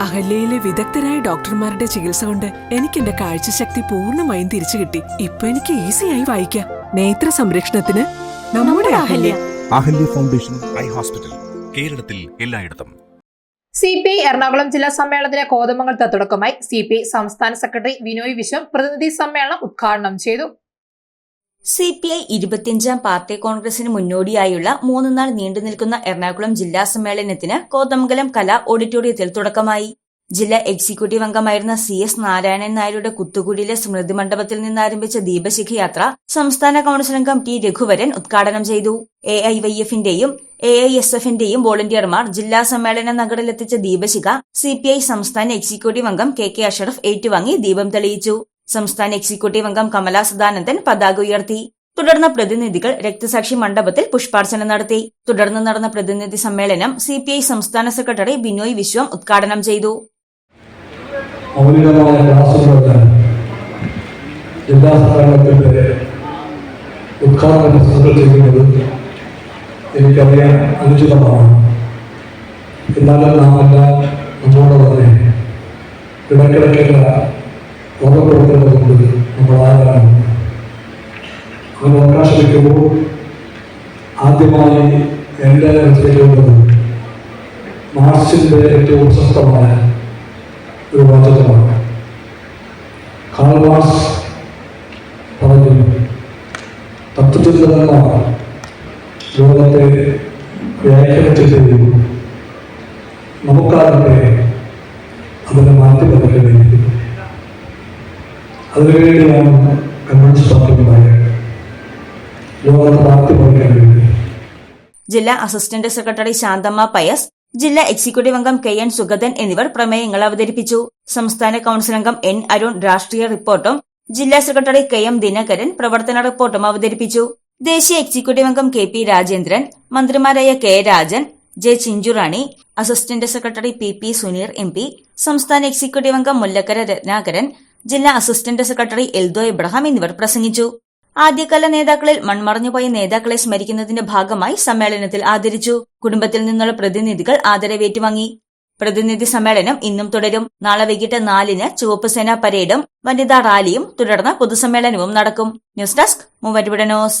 അഹല്യയിലെ വിദഗ്ധരായ ഡോക്ടർമാരുടെ ചികിത്സ കൊണ്ട് എനിക്ക് എന്റെ കാഴ്ചശക്തി പൂർണമായും തിരിച്ചു കിട്ടി. ഇപ്പൊ എനിക്ക് ഈസിയായി വായിക്കാം. നേത്ര സംരക്ഷണത്തിന് നമ്മുടെ Ahalya. Ahalya. Foundation eye hospital കേരളത്തിൽ എല്ലായിടത്തും. സി പി ഐ എറണാകുളം ജില്ലാ സമ്മേളനത്തിന് കോതമംഗലത്ത് തുടക്കമായി. സി പി ഐ സംസ്ഥാന സെക്രട്ടറി വിനോയ് വിശ്വം പ്രതിനിധി സമ്മേളനം ഉദ്ഘാടനം ചെയ്തു. സി പി ഐ ഇരുപത്തിയഞ്ചാം പാർട്ടി കോൺഗ്രസിന് മുന്നോടിയായുള്ള മൂന്ന് നാൾ നീണ്ടുനിൽക്കുന്ന എറണാകുളം ജില്ലാ സമ്മേളനത്തിന് കോതമംഗലം കലാ ഓഡിറ്റോറിയത്തിൽ തുടക്കമായി. ജില്ലാ എക്സിക്യൂട്ടീവ് അംഗമായിരുന്ന സി എസ് നാരായണൻ നായരുടെ കുത്തുകുടിയിലെ സ്മൃതി മണ്ഡപത്തിൽ നിന്നാരംഭിച്ച ദീപശിഖയാത്ര സംസ്ഥാന കൌൺസിൽ അംഗം ടി രഘുവരൻ ഉദ്ഘാടനം ചെയ്തു. എ ഐ വൈ എഫിന്റെയും എ ഐ എസ് എഫിന്റെയും വോളണ്ടിയർമാർ ജില്ലാ സമ്മേളന നഗറിലെത്തിച്ച ദീപശിഖ സി പി ഐ സംസ്ഥാന എക്സിക്യൂട്ടീവ് അംഗം കെ കെ അഷറഫ് ഏറ്റുവാങ്ങി ദീപം തെളിയിച്ചു. സംസ്ഥാന എക്സിക്യൂട്ടീവ് അംഗം കമലാ സദാനന്ദൻ പതാക ഉയർത്തി. തുടർന്ന് പ്രതിനിധികൾ രക്തസാക്ഷി മണ്ഡപത്തിൽ പുഷ്പാർച്ചന നടത്തി. തുടർന്ന് നടന്ന പ്രതിനിധി സമ്മേളനം സി സംസ്ഥാന സെക്രട്ടറി ബിനോയ് വിശ്വം ഉദ്ഘാടനം ചെയ്തു. ജില്ലാ എന്നാലും നാം എല്ലാം നമ്മോട് തന്നെ ഇടയ്ക്കിടയ്ക്കുള്ള ഓർമ്മപ്പെടുത്തേണ്ടതുണ്ട് നമ്മൾ ആരാണ്? അങ്ങനെ അവകാശം വയ്ക്കുമ്പോൾ ആദ്യമായി എന്റെ മനസ്സിലേക്കുള്ളത് മാർക്സിന്റെ ഏറ്റവും പ്രശസ്തമായ ഒരു വാചകമാണ് കാൾ മാർക്സ് പറഞ്ഞു തത്വചിന്തകന്മാർ ലോകത്തെ വ്യാഖ്യാനിച്ചിട്ടും നമുക്കാകട്ടെ അതിനെ മാറ്റി പറിക്കേണ്ടിയിരിക്കുന്നു അതിനുവേണ്ടിയാണ് കമ്മ്യൂണിസ്റ്റ് പാർട്ടി ജില്ലാ അസിസ്റ്റന്റ് സെക്രട്ടറി ശാന്തമ്മ പയസ് ജില്ലാ എക്സിക്യൂട്ടീവ് അംഗം കെ എൻ സുഗതൻ എന്നിവർ പ്രമേയങ്ങൾ അവതരിപ്പിച്ചു. സംസ്ഥാന കൌൺസിൽ അംഗം എൻ അരുൺ രാഷ്ട്രീയ റിപ്പോർട്ടും ജില്ലാ സെക്രട്ടറി കെ എം ദിനകരൻ പ്രവർത്തന റിപ്പോർട്ടും അവതരിപ്പിച്ചു. ദേശീയ എക്സിക്യൂട്ടീവ് അംഗം കെ പി രാജേന്ദ്രൻ മന്ത്രിമാരായ K Rajan J Chinchurani assistant secretary P P Suneer M P സംസ്ഥാന എക്സിക്യൂട്ടീവ് അംഗം മുല്ലക്കര രത്നാകരൻ ജില്ലാ അസിസ്റ്റന്റ് സെക്രട്ടറി എൽദോ ഇബ്രഹാം എന്നിവർ പ്രസംഗിച്ചു. ആദ്യകാല നേതാക്കളിൽ മൺമറഞ്ഞുപോയ നേതാക്കളെ സ്മരിക്കുന്നതിന്റെ ഭാഗമായി സമ്മേളനത്തിൽ ആദരിച്ചു. കുടുംബത്തിൽ നിന്നുള്ള പ്രതിനിധികൾ ആദരവേറ്റുവാങ്ങി. പ്രതിനിധി സമ്മേളനം ഇന്നും തുടരും. നാളെ വൈകിട്ട് നാലിന് ചുവപ്പ് സേനാ പരേഡും വനിതാ റാലിയും തുടർന്ന് പൊതുസമ്മേളനവും നടക്കും. News desk മൂവരുവിടനോസ്